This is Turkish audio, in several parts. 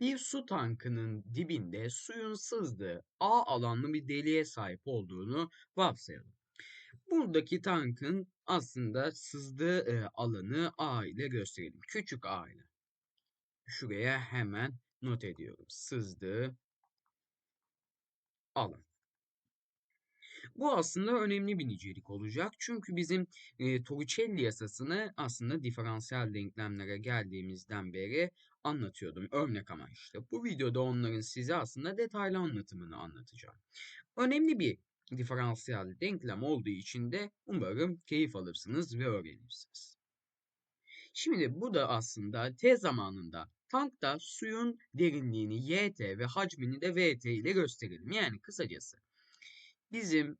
Bir su tankının dibinde suyun sızdığı A alanlı bir deliğe sahip olduğunu varsayalım. Buradaki tankın aslında sızdığı e, alanı A ile gösterelim. Küçük A ile. Şuraya hemen not ediyorum. Sızdığı alan. Bu aslında önemli bir nicelik olacak. Çünkü bizim e, Torricelli yasasını aslında diferansiyel denklemlere geldiğimizden beri anlatıyordum örnek amaçlı. Bu videoda onların size aslında detaylı anlatımını anlatacağım. Önemli bir diferansiyel denklem olduğu için de umarım keyif alırsınız ve öğrenirsiniz. Şimdi bu da aslında t zamanında tankta suyun derinliğini yt ve hacmini de vt ile gösterelim. Yani kısacası bizim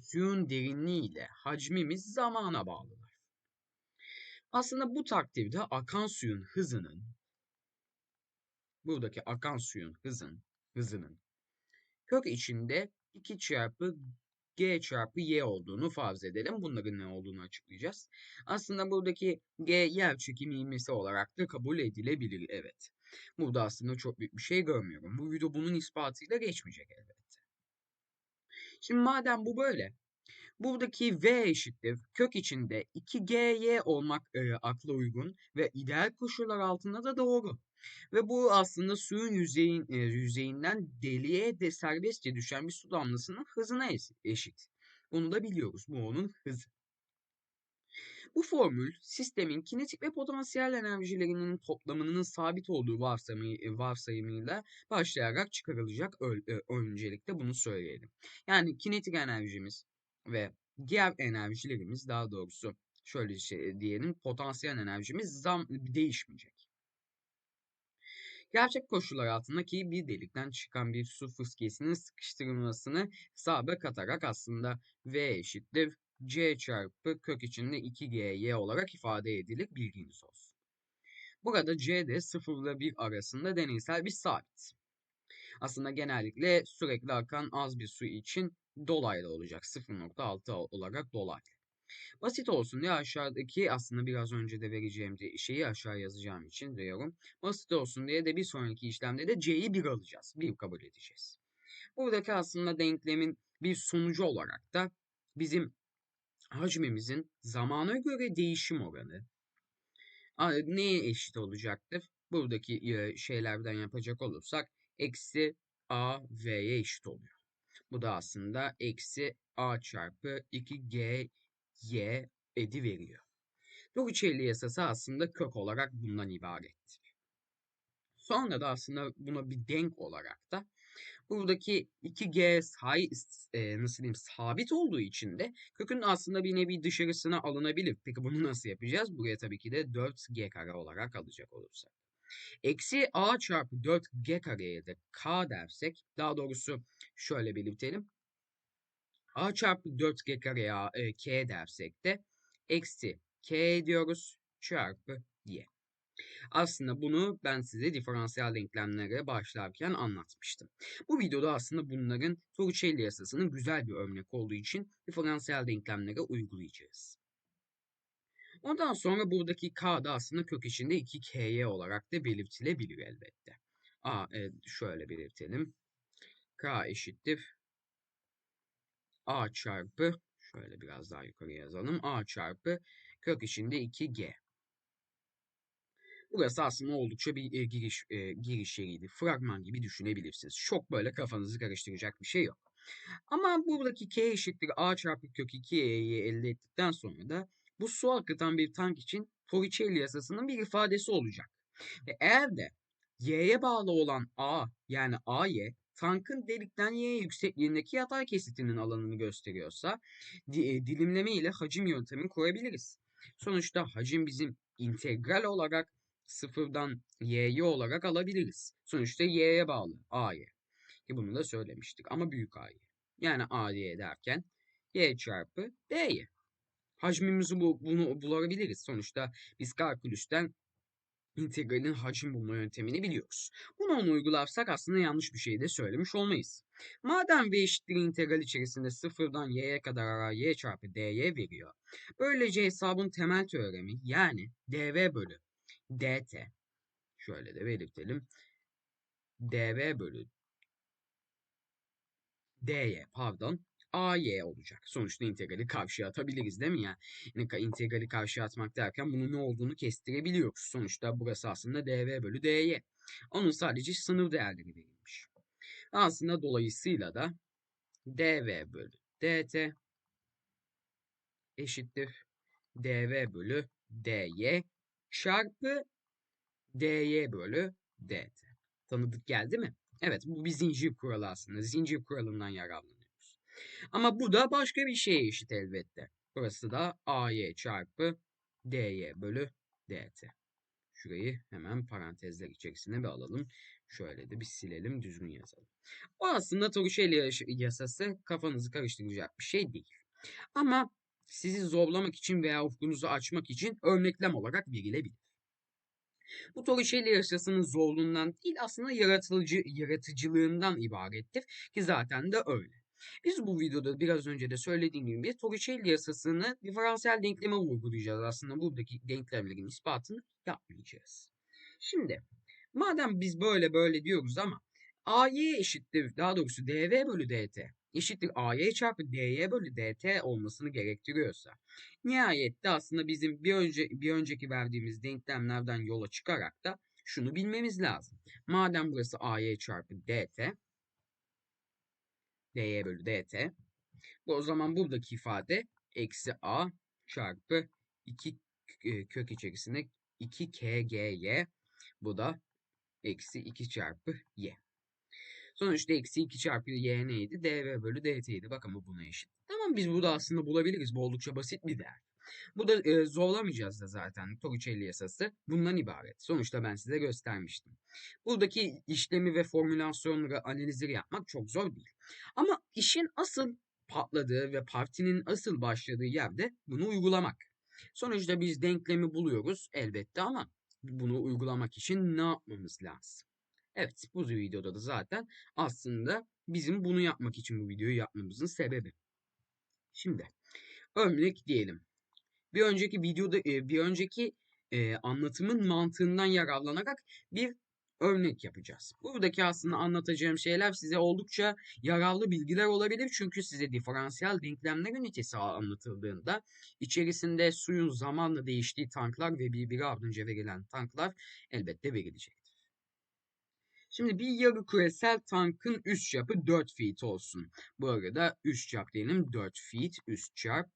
suyun derinliği ile hacmimiz zamana bağlılar. Aslında bu takdirde akan suyun hızının buradaki akan suyun hızın hızının kök içinde 2 çarpı g çarpı y olduğunu farz edelim. Bunların ne olduğunu açıklayacağız. Aslında buradaki g yer çekimi ivmesi olarak da kabul edilebilir. Evet. Burada aslında çok büyük bir şey görmüyorum. Bu video bunun ispatıyla geçmeyecek elbette. Şimdi madem bu böyle. Buradaki v eşittir kök içinde 2gy olmak e, akla uygun ve ideal koşullar altında da doğru. Ve bu aslında suyun yüzeyin, e, yüzeyinden deliğe de serbestçe düşen bir su damlasının hızına eşit. Bunu da biliyoruz. Bu onun hızı. Bu formül sistemin kinetik ve potansiyel enerjilerinin toplamının sabit olduğu varsayımı, e, varsayımıyla başlayarak çıkarılacak e, öncelikle bunu söyleyelim. Yani kinetik enerjimiz ve diğer enerjilerimiz daha doğrusu şöyle şey diyelim potansiyel enerjimiz zam değişmeyecek. Gerçek koşullar altındaki bir delikten çıkan bir su fıskiyesinin sıkıştırılmasını hesaba katarak aslında V eşittir C çarpı kök içinde 2GY olarak ifade edilir bilginiz olsun. Burada C de 0 ile 1 arasında deneysel bir sabit. Aslında genellikle sürekli akan az bir su için dolaylı olacak. 0.6 olarak dolaylı. Basit olsun diye aşağıdaki aslında biraz önce de vereceğim şeyi aşağı yazacağım için diyorum. Basit olsun diye de bir sonraki işlemde de C'yi 1 alacağız. 1 kabul edeceğiz. Buradaki aslında denklemin bir sonucu olarak da bizim hacmimizin zamana göre değişim oranı neye eşit olacaktır? Buradaki şeylerden yapacak olursak eksi a v'ye eşit oluyor. Bu da aslında eksi a çarpı 2g y edi veriyor. Torricelli yasası aslında kök olarak bundan ibarettir. Sonra da aslında buna bir denk olarak da buradaki 2G say, e, nasıl diyeyim sabit olduğu için de kökün aslında bir nevi dışarısına alınabilir. Peki bunu nasıl yapacağız? Buraya tabii ki de 4G kare olarak alacak olursak. Eksi A çarpı 4G kareye de K dersek daha doğrusu şöyle belirtelim a çarpı 4g kareye e, k dersek de eksi k diyoruz çarpı y. Aslında bunu ben size diferansiyel denklemlere başlarken anlatmıştım. Bu videoda aslında bunların Torricelli yasasının güzel bir örnek olduğu için diferansiyel denklemlere uygulayacağız. Ondan sonra buradaki k da aslında kök içinde 2ky olarak da belirtilebilir elbette. A, e, şöyle belirtelim. k eşittir a çarpı şöyle biraz daha yukarı yazalım. a çarpı kök içinde 2g. Burası aslında oldukça bir e, giriş e, giriş yeriydi. Fragman gibi düşünebilirsiniz. Çok böyle kafanızı karıştıracak bir şey yok. Ama buradaki k eşittir a çarpı kök 2y'yi elde ettikten sonra da bu su akıtan bir tank için Torricelli yasasının bir ifadesi olacak. Ve eğer de y'ye bağlı olan a yani a'y tankın delikten y yüksekliğindeki yatay kesitinin alanını gösteriyorsa e, dilimleme ile hacim yöntemini kurabiliriz. Sonuçta hacim bizim integral olarak sıfırdan y'ye olarak alabiliriz. Sonuçta y'ye bağlı a'ya. Ki bunu da söylemiştik ama büyük a'ya. Yani a'ya derken y çarpı d'ye. Hacmimizi bu, bunu bulabiliriz. Sonuçta biz kalkülüsten integralin hacim bulma yöntemini biliyoruz. Bunu onu uygularsak aslında yanlış bir şey de söylemiş olmayız. Madem v eşittir integral içerisinde sıfırdan y'ye kadar ara y çarpı dy veriyor. Böylece hesabın temel teoremi yani dv bölü dt Şöyle de belirtelim. dv bölü dy pardon ay olacak. Sonuçta integrali karşıya atabiliriz değil mi ya? Yani integrali karşıya atmak derken bunun ne olduğunu kestirebiliyoruz. Sonuçta burası aslında dv bölü dy. Onun sadece sınır değerleri verilmiş. Aslında dolayısıyla da dv bölü dt eşittir dv bölü dy çarpı dy bölü dt. Tanıdık geldi mi? Evet bu bir zincir kuralı aslında. Zincir kuralından yararlanıyoruz. Ama bu da başka bir şeye eşit elbette. Burası da ay çarpı dy bölü dt. Şurayı hemen parantezler içerisine bir alalım. Şöyle de bir silelim, düzgün yazalım. O aslında Torricelli yasası kafanızı karıştıracak bir şey değil. Ama sizi zorlamak için veya ufkunuzu açmak için örneklem olarak verilebilir. Bu Torricelli yasasının zorluğundan değil aslında yaratıcı, yaratıcılığından ibarettir ki zaten de öyle. Biz bu videoda biraz önce de söylediğim gibi Torricelli yasasını diferansiyel denkleme vurgulayacağız. Aslında buradaki denklemlerin ispatını yapmayacağız. Şimdi madem biz böyle böyle diyoruz ama AY eşittir daha doğrusu DV bölü DT eşittir AY çarpı DY bölü DT olmasını gerektiriyorsa nihayette aslında bizim bir, önce, bir önceki verdiğimiz denklemlerden yola çıkarak da şunu bilmemiz lazım. Madem burası AY çarpı DT dy bölü dt. Bu o zaman buradaki ifade eksi a çarpı 2 e, kök içerisinde 2 kgy. Bu da eksi 2 çarpı y. Sonuçta eksi 2 çarpı y neydi? dv bölü dt'ydi. Bakın bu buna eşit. Tamam biz burada aslında bulabiliriz. Bu oldukça basit bir değer. Bu da e, zorlamayacağız da zaten. Torricelli yasası bundan ibaret. Sonuçta ben size göstermiştim. Buradaki işlemi ve formülasyonları, analizleri yapmak çok zor değil. Ama işin asıl patladığı ve partinin asıl başladığı yerde bunu uygulamak. Sonuçta biz denklemi buluyoruz elbette ama bunu uygulamak için ne yapmamız lazım? Evet bu videoda da zaten aslında bizim bunu yapmak için bu videoyu yapmamızın sebebi. Şimdi örnek diyelim. Bir önceki videoda bir önceki anlatımın mantığından yararlanarak bir örnek yapacağız. Buradaki aslında anlatacağım şeyler size oldukça yararlı bilgiler olabilir. Çünkü size diferansiyel denklemler ünitesi anlatıldığında içerisinde suyun zamanla değiştiği tanklar ve birbiri ardınca verilen tanklar elbette verilecektir. Şimdi bir yarı küresel tankın üst çapı 4 feet olsun. Bu arada üst çap diyelim 4 feet üst çap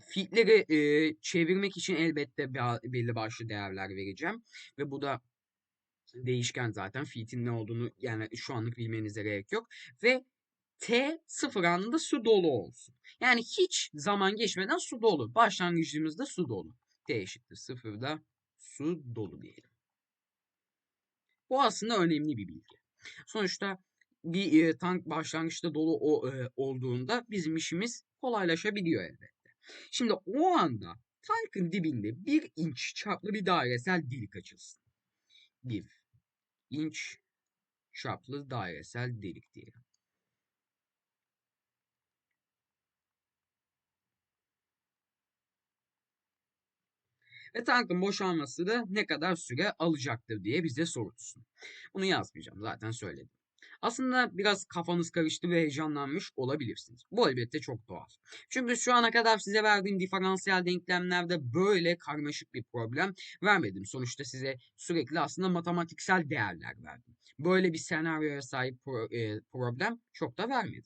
Feet'leri e, çevirmek için elbette belli başlı değerler vereceğim. Ve bu da değişken zaten. Feet'in ne olduğunu yani şu anlık bilmenize gerek yok. Ve T sıfır anında su dolu olsun. Yani hiç zaman geçmeden su dolu. Başlangıcımızda su dolu. T eşittir sıfırda su dolu diyelim. Bu aslında önemli bir bilgi. Sonuçta bir e, tank başlangıçta dolu o, e, olduğunda bizim işimiz kolaylaşabiliyor elbette. Şimdi o anda tankın dibinde bir inç çaplı bir dairesel delik açılsın. Bir inç çaplı dairesel delik diyelim. Ve tankın boşalması da ne kadar süre alacaktır diye bize sorulsun. Bunu yazmayacağım zaten söyledim. Aslında biraz kafanız karıştı ve heyecanlanmış olabilirsiniz. Bu elbette çok doğal. Çünkü şu ana kadar size verdiğim diferansiyel denklemlerde böyle karmaşık bir problem vermedim. Sonuçta size sürekli aslında matematiksel değerler verdim. Böyle bir senaryoya sahip pro, e, problem çok da vermedim.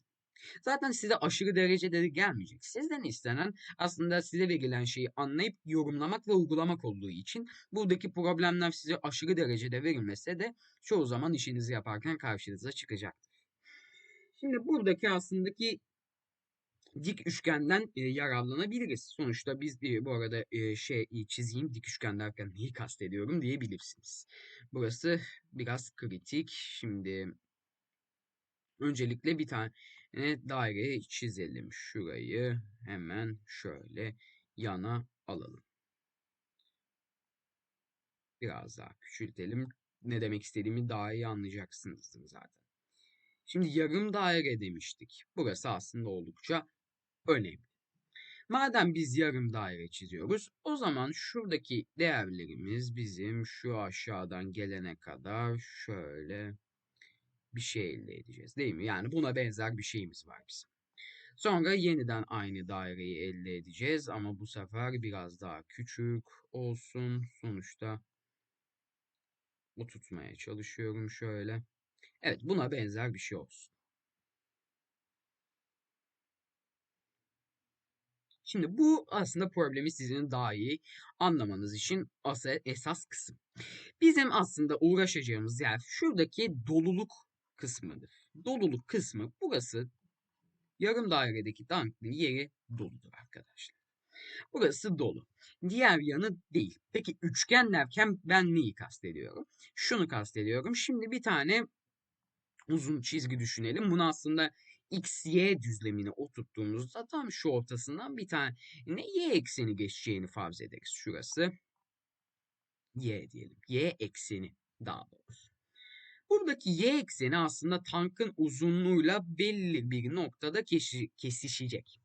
Zaten size aşırı derecede de gelmeyecek. Sizden istenen aslında size verilen şeyi anlayıp yorumlamak ve uygulamak olduğu için buradaki problemler size aşırı derecede verilmese de çoğu zaman işinizi yaparken karşınıza çıkacaktır. Şimdi buradaki aslındaki dik üçgenden e, yararlanabiliriz. Sonuçta biz e, bu arada e, şey e, çizeyim dik üçgen derken neyi kastediyorum diyebilirsiniz. Burası biraz kritik. Şimdi öncelikle bir tane daire çizelim. Şurayı hemen şöyle yana alalım. Biraz daha küçültelim. Ne demek istediğimi daha iyi anlayacaksınızdır zaten. Şimdi yarım daire demiştik. Burası aslında oldukça önemli. Madem biz yarım daire çiziyoruz, o zaman şuradaki değerlerimiz bizim şu aşağıdan gelene kadar şöyle bir şey elde edeceğiz değil mi? Yani buna benzer bir şeyimiz var bizim. Sonra yeniden aynı daireyi elde edeceğiz ama bu sefer biraz daha küçük olsun. Sonuçta bu tutmaya çalışıyorum şöyle. Evet buna benzer bir şey olsun. Şimdi bu aslında problemi sizin daha iyi anlamanız için esas kısım. Bizim aslında uğraşacağımız yer şuradaki doluluk kısmıdır. Doluluk kısmı burası yarım dairedeki danklin yeri doludur arkadaşlar. Burası dolu. Diğer yanı değil. Peki üçgen derken ben neyi kastediyorum? Şunu kastediyorum. Şimdi bir tane uzun çizgi düşünelim. Bunu aslında x, y düzlemini oturttuğumuzda tam şu ortasından bir tane ne y ekseni geçeceğini farz ederiz. Şurası y diyelim. Y ekseni daha doğrusu. Buradaki y ekseni aslında tankın uzunluğuyla belli bir noktada kesişecek.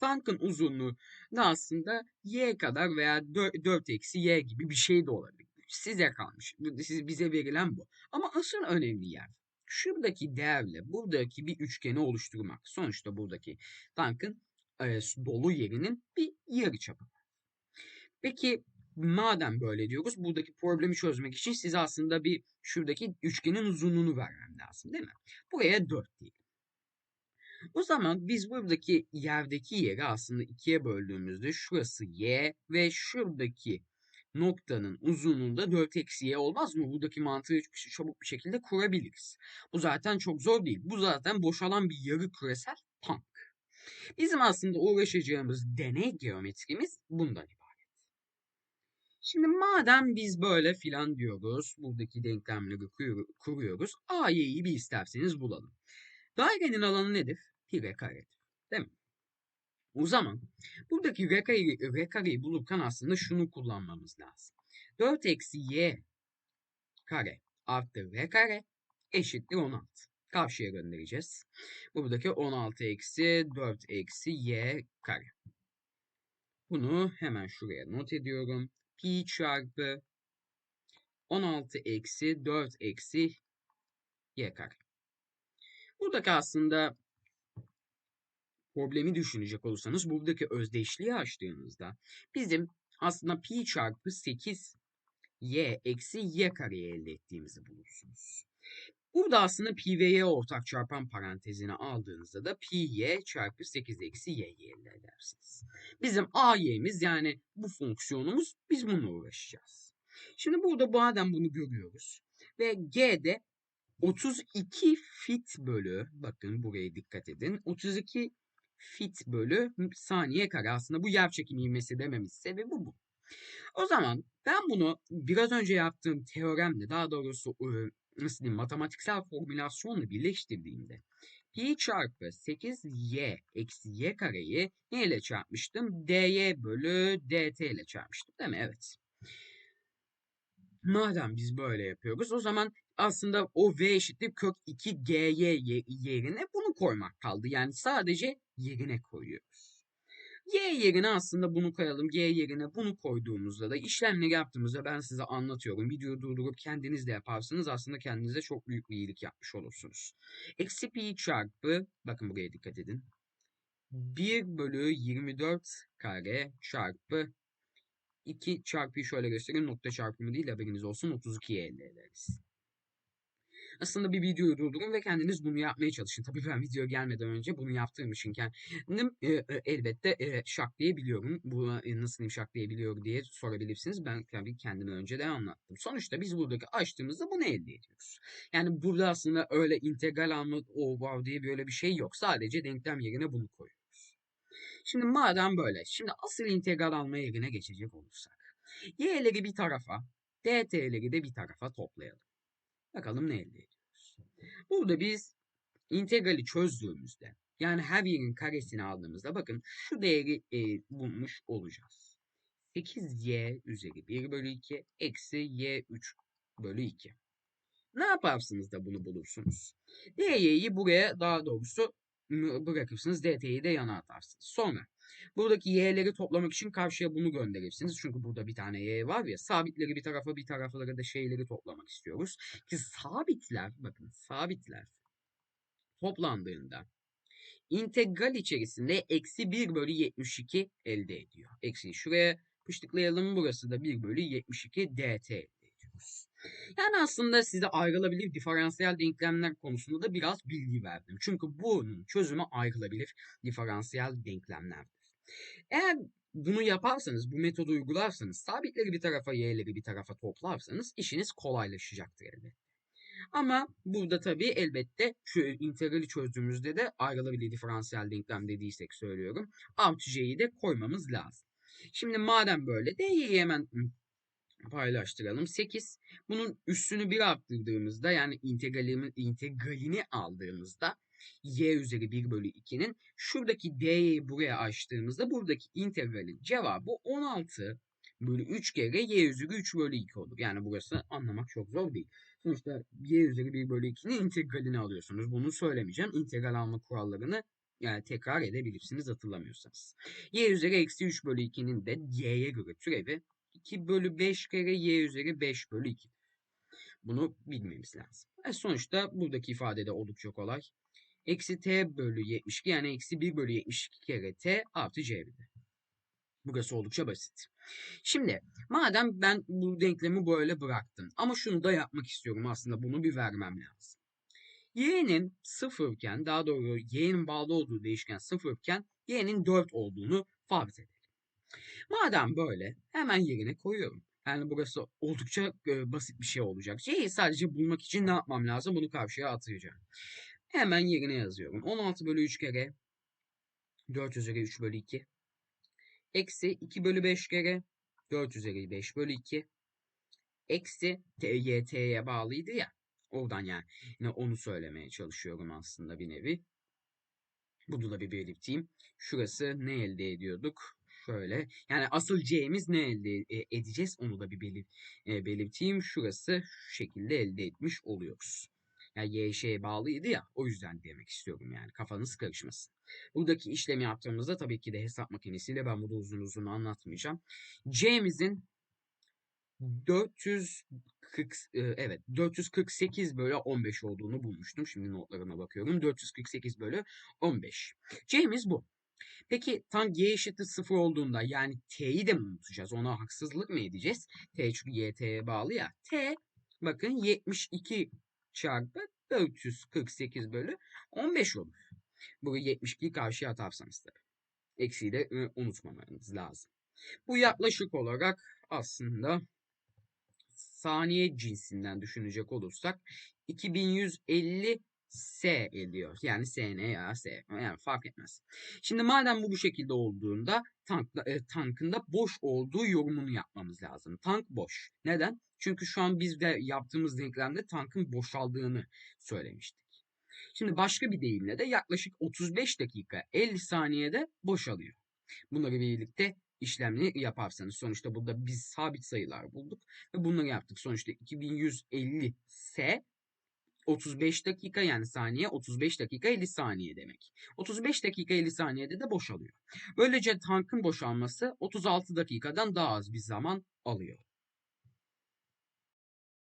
Tankın uzunluğu da aslında y kadar veya 4 eksi y gibi bir şey de olabilir. Size kalmış. Siz, bize verilen bu. Ama asıl önemli yer şuradaki değerle buradaki bir üçgeni oluşturmak. Sonuçta buradaki tankın e, dolu yerinin bir yarıçapı. Peki madem böyle diyoruz buradaki problemi çözmek için size aslında bir şuradaki üçgenin uzunluğunu vermem lazım değil mi? Buraya 4 diyelim. O zaman biz buradaki yerdeki yeri aslında ikiye böldüğümüzde şurası y ve şuradaki noktanın uzunluğunda 4 eksi y olmaz mı? Buradaki mantığı çabuk bir şekilde kurabiliriz. Bu zaten çok zor değil. Bu zaten boşalan bir yarı küresel tank. Bizim aslında uğraşacağımız deney geometrimiz bundan ibaret. Şimdi madem biz böyle filan diyoruz, buradaki denklemleri kuruyoruz, A'yı bir isterseniz bulalım. Dairenin alanı nedir? Pi ve karedir. Değil mi? O zaman buradaki r kareyi, r kareyi bulurken aslında şunu kullanmamız lazım. 4 eksi y kare artı r kare eşittir 16. Karşıya göndereceğiz. Buradaki 16 eksi 4 eksi y kare. Bunu hemen şuraya not ediyorum. Pi çarpı 16 eksi 4 eksi y kare. Buradaki aslında problemi düşünecek olursanız buradaki özdeşliği açtığınızda bizim aslında pi çarpı 8 y eksi y kareyi elde ettiğimizi bulursunuz. Burada aslında pi ve y ortak çarpan parantezine aldığınızda da pi y çarpı 8 eksi y'yi elde edersiniz. Bizim a y'miz yani bu fonksiyonumuz biz bununla uğraşacağız. Şimdi burada madem bunu görüyoruz ve g de 32 fit bölü bakın buraya dikkat edin 32 fit bölü saniye kare. Aslında bu yer çekimi ivmesi dememiz sebebi bu. O zaman ben bunu biraz önce yaptığım teoremle daha doğrusu diyeyim matematiksel formülasyonla birleştirdiğimde pi çarpı 8y eksi y kareyi ne ile çarpmıştım? dy bölü dt ile çarpmıştım değil mi? Evet. Madem biz böyle yapıyoruz o zaman aslında o v eşittir kök 2 gy yerine bunu koymak kaldı. Yani sadece yerine koyuyoruz. Y yerine aslında bunu koyalım. Y yerine bunu koyduğumuzda da işlemleri yaptığımızda ben size anlatıyorum. Videoyu durdurup kendiniz de yaparsınız. Aslında kendinize çok büyük bir iyilik yapmış olursunuz. Eksi pi çarpı, bakın buraya dikkat edin. 1 bölü 24 kare çarpı 2 çarpıyı şöyle göstereyim. Nokta çarpımı değil haberiniz olsun. 32'yi elde ederiz. Aslında bir videoyu durdurun ve kendiniz bunu yapmaya çalışın. Tabii ben video gelmeden önce bunu yaptığım için kendim e, e, elbette e, şaklayabiliyorum. Buna e, nasıl şaklayabiliyor diye sorabilirsiniz. Ben tabii kendime önce de anlattım. Sonuçta biz buradaki açtığımızda bunu elde ediyoruz. Yani burada aslında öyle integral alma o wow diye böyle bir şey yok. Sadece denklem yerine bunu koyuyoruz. Şimdi madem böyle, şimdi asıl integral alma yerine geçecek olursak. Y'leri bir tarafa, DT'leri de bir tarafa toplayalım. Bakalım ne elde ediyoruz. Burada biz integrali çözdüğümüzde yani her yerin karesini aldığımızda bakın şu değeri e, bulmuş olacağız. 8y üzeri 1 bölü 2 eksi y 3 bölü 2. Ne yaparsınız da bunu bulursunuz? dy'yi buraya daha doğrusu bırakırsınız dt'yi de yana atarsınız. Sonra Buradaki y'leri toplamak için karşıya bunu gönderirsiniz. Çünkü burada bir tane y var ya. Sabitleri bir tarafa bir taraflara da şeyleri toplamak istiyoruz. Ki sabitler bakın sabitler toplandığında integral içerisinde eksi 1 bölü 72 elde ediyor. Eksiyi şuraya pıştıklayalım. Burası da 1 bölü 72 dt elde. Yani aslında size ayrılabilir diferansiyel denklemler konusunda da biraz bilgi verdim. Çünkü bunun çözümü ayrılabilir diferansiyel denklemlerdir. Eğer bunu yaparsanız, bu metodu uygularsanız, sabitleri bir tarafa, y'leri bir tarafa toplarsanız işiniz kolaylaşacaktır elbette. Ama burada tabii elbette şu integrali çözdüğümüzde de ayrılabilir diferansiyel denklem dediysek söylüyorum. Artı c'yi de koymamız lazım. Şimdi madem böyle d'yi hemen paylaştıralım. 8. Bunun üstünü 1 arttırdığımızda yani integralini, integralini aldığımızda y üzeri 1 bölü 2'nin şuradaki d'yi buraya açtığımızda buradaki integralin cevabı 16 bölü 3 kere y üzeri 3 bölü 2 olur. Yani burası anlamak çok zor değil. Sonuçta y üzeri 1 bölü 2'nin integralini alıyorsunuz. Bunu söylemeyeceğim. İntegral alma kurallarını yani tekrar edebilirsiniz hatırlamıyorsanız. y üzeri eksi 3 bölü 2'nin de y'ye göre türevi 2 bölü 5 kere y üzeri 5 bölü 2. Bunu bilmemiz lazım. E sonuçta buradaki ifade de oldukça kolay. Eksi t bölü 72 yani eksi 1 bölü 72 kere t artı c bölü. Burası oldukça basit. Şimdi madem ben bu denklemi böyle bıraktım ama şunu da yapmak istiyorum aslında bunu bir vermem lazım. y'nin sıfırken daha doğru y'nin bağlı olduğu değişken sıfırken y'nin 4 olduğunu farz edelim. Madem böyle hemen yerine koyuyorum. Yani burası oldukça e, basit bir şey olacak. C'yi sadece bulmak için ne yapmam lazım? Bunu karşıya atacağım. Hemen yerine yazıyorum. 16 bölü 3 kere 4 üzeri 3 bölü 2. Eksi 2 bölü 5 kere 4 üzeri 5 bölü 2. Eksi y t'ye bağlıydı ya. Oradan yani yine onu söylemeye çalışıyorum aslında bir nevi. Bunu da bir belirteyim. Şurası ne elde ediyorduk? Şöyle. Yani asıl c'miz ne elde e, edeceğiz? Onu da bir belir e, belirteyim. Şurası şu şekilde elde etmiş oluyoruz. Yani y şeye bağlıydı ya. O yüzden demek istiyorum yani. Kafanız karışmasın. Buradaki işlemi yaptığımızda tabii ki de hesap makinesiyle ben burada uzun uzun anlatmayacağım. C'mizin 440 e, evet 448 bölü 15 olduğunu bulmuştum. Şimdi notlarına bakıyorum. 448 bölü 15. C'miz bu. Peki tam y eşittir 0 olduğunda yani t'yi de mi unutacağız? Ona haksızlık mı edeceğiz? T çünkü y t'ye bağlı ya. T bakın 72 çarpı 448 bölü 15 olur. Bu 72'yi karşıya atarsanız tabii. Eksiği de ıı, unutmamanız lazım. Bu yaklaşık olarak aslında saniye cinsinden düşünecek olursak 2150 S ediyor. Yani SN ya S. Yani fark etmez. Şimdi madem bu bu şekilde olduğunda tankla, e, tankın da boş olduğu yorumunu yapmamız lazım. Tank boş. Neden? Çünkü şu an biz de yaptığımız denklemde tankın boşaldığını söylemiştik. Şimdi başka bir deyimle de yaklaşık 35 dakika 50 saniyede boşalıyor. Bunları birlikte işlemini yaparsanız sonuçta burada biz sabit sayılar bulduk ve bunları yaptık. Sonuçta 2150 S 35 dakika yani saniye 35 dakika 50 saniye demek. 35 dakika 50 saniyede de boşalıyor. Böylece tankın boşalması 36 dakikadan daha az bir zaman alıyor.